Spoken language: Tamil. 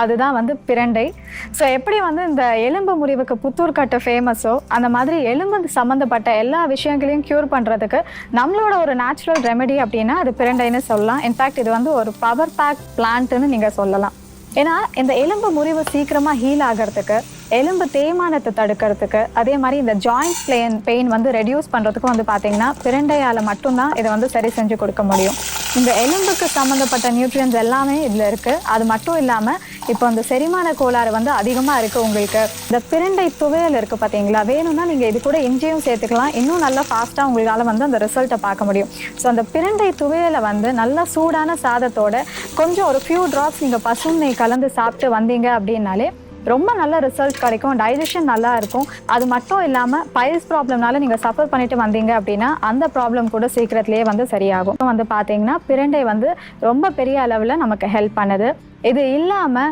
அதுதான் வந்து பிரண்டை. ஸோ எப்படி வந்து இந்த எலும்பு முறிவுக்கு புத்தூர் ஃபேமஸோ அந்த மாதிரி எலும்பு சம்மந்தப்பட்ட எல்லா விஷயங்களையும் க்யூர் பண்ணுறதுக்கு நம்மளோட ஒரு நேச்சுரல் ரெமெடி அப்படின்னா அது பிரண்டைன்னு சொல்லலாம். இன்ஃபேக்ட் இது வந்து ஒரு பவர் பேக் பிளான்ட்டுன்னு நீங்கள் சொல்லலாம். ஏன்னா இந்த எலும்பு முறிவு சீக்கிரமாக ஹீல் ஆகிறதுக்கு எலும்பு தேய்மானத்தை தடுக்கிறதுக்கு அதே மாதிரி இந்த ஜாயிண்ட் பிளேன் பெயின் வந்து ரெடியூஸ் பண்ணுறதுக்கும் வந்து பார்த்தீங்கன்னா பிரண்டையால் மட்டும்தான் இதை வந்து சரி செஞ்சு கொடுக்க முடியும். இந்த எலும்புக்கு சம்மந்தப்பட்ட நியூட்ரியன்ஸ் எல்லாமே இதில் இருக்குது அது மட்டும் இல்லாமல் இப்போ இந்த செரிமான கோளாறு வந்து அதிகமாக இருக்குது உங்களுக்கு. இந்த பிரண்டை துவையல் இருக்குது பார்த்தீங்களா வேணும்னா நீங்கள் இது கூட இஞ்சியும் சேர்த்துக்கலாம். இன்னும் நல்லா ஃபாஸ்ட்டாக உங்களால் வந்து அந்த ரிசல்ட்டை பார்க்க முடியும். ஸோ அந்த பிரண்டை துவையலை வந்து நல்லா சூடான சாதத்தோட கொஞ்சம் ஒரு ஃபியூ ட்ராப்ஸ் நீங்கள் பசுமை கலந்து சாப்பிட்டு வந்தீங்க அப்படின்னாலே ரொம்ப நல்ல ரிசல்ட் கிடைக்கும். டைஜஷன் நல்லா இருக்கும். அது மட்டும் இல்லாமல் பைல்ஸ் ப்ராப்ளம்னால நீங்கள் சஃபர் பண்ணிட்டு வந்தீங்க அப்படின்னா அந்த ப்ராப்ளம் கூட சீக்கிரத்திலேயே வந்து சரியாகும். இப்போ வந்து பார்த்தீங்கன்னா பிரண்டை வந்து ரொம்ப பெரிய அளவில் நமக்கு ஹெல்ப் பண்ணுது. இது இல்லாமல்